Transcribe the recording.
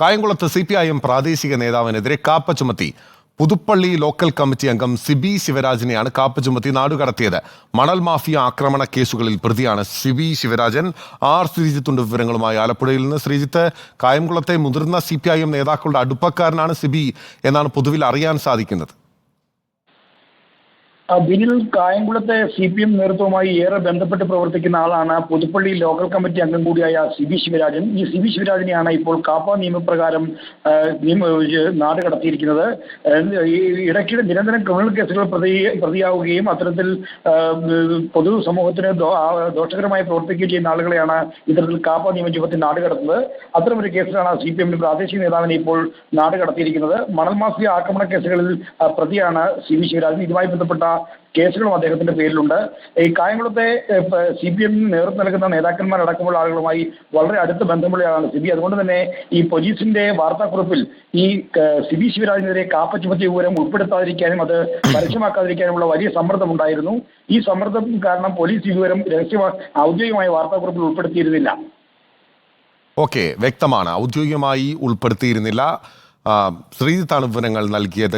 കായംകുളത്ത് C P I M പ്രാദേശിക നേതാവിനെതിരെ കാപ്പ ചുമത്തി. പുതുപ്പള്ളി ലോക്കൽ കമ്മിറ്റി അംഗം സിബി ശിവരാജനെയാണ് കാപ്പ ചുമത്തി നാടുകടത്തിയത് മണൽ മാഫിയ ആക്രമണ കേസുകളിൽ പ്രതിയാണ് സിബി ശിവരാജൻ. ആർ ശ്രീജിത്തുണ്ട് വിവരങ്ങളുമായി ആലപ്പുഴയിൽ നിന്ന്. ശ്രീജിത്ത് കായംകുളത്തെ മുതിർന്ന സി നേതാക്കളുടെ അടുപ്പക്കാരനാണ് സിബി എന്നാണ് പൊതുവിൽ അറിയാൻ സാധിക്കുന്നത്. ബിനിൽ കായംകുളത്തെ സി പി എം നേതൃത്വവുമായി ഏറെ ബന്ധപ്പെട്ട് പ്രവർത്തിക്കുന്ന ആളാണ് പുതുപ്പള്ളി ലോക്കൽ കമ്മിറ്റി അംഗം കൂടിയായ സി ബി ശിവരാജൻ. ഈ സി ബി ശിവരാജനെയാണ് ഇപ്പോൾ കാപ്പ നിയമപ്രകാരം നാട് കടത്തിയിരിക്കുന്നത്. ഇടയ്ക്കിടെ നിരന്തരം ക്രിമിനൽ കേസുകൾ പ്രതി പ്രതിയാവുകയും അത്തരത്തിൽ പൊതു സമൂഹത്തിന് ദോഷകരമായി പ്രവർത്തിക്കുകയും ചെയ്യുന്ന ആളുകളെയാണ് ഇത്തരത്തിൽ കാപ്പ നിയമജീവത്തിൽ നാട് കടത്തുന്നത്. അത്തരമൊരു കേസിലാണ് സി പി എമ്മിന്റെ പ്രാദേശിക നേതാവിനെ ഇപ്പോൾ നാട് കടത്തിയിരിക്കുന്നത്. മണൽ മാഫിയ ആക്രമണ കേസുകളിൽ പ്രതിയാണ് സി വി ശിവരാജൻ. ഇതുമായി ബന്ധപ്പെട്ട കേസുകളും അദ്ദേഹത്തിന്റെ പേരിലുണ്ട്. ഈ കായംകുളത്തെ സി പി എമ്മിന് നേതൃത്വം നൽകുന്ന നേതാക്കന്മാരടക്കമുള്ള ആളുകളുമായി വളരെ അടുത്ത ബന്ധമുള്ളയാളാണ് സിബി. അതുകൊണ്ട് തന്നെ ഈ പോലീസിന്റെ വാർത്താക്കുറിപ്പിൽ ഈ സിബി ശിവരാജിനെതിരെ കാപ്പച്ചുമത്തി വിവരം ഉൾപ്പെടുത്താതിരിക്കാനും അത് പരസ്യമാക്കാതിരിക്കാനുമുള്ള വലിയ സമ്മർദ്ദം ഉണ്ടായിരുന്നു. ഈ സമ്മർദ്ദം കാരണം പോലീസ് ഈ വിവരം രഹസ്യ ഔദ്യോഗികമായ വാർത്താക്കുറിപ്പിൽ ഉൾപ്പെടുത്തിയിരുന്നില്ല. ഓക്കെ വ്യക്തമാണ്. ഔദ്യോഗികമായി ഉൾപ്പെടുത്തിയിരുന്നില്ല. ശ്രീജിത്താണ് വിവരങ്ങൾ നൽകിയത്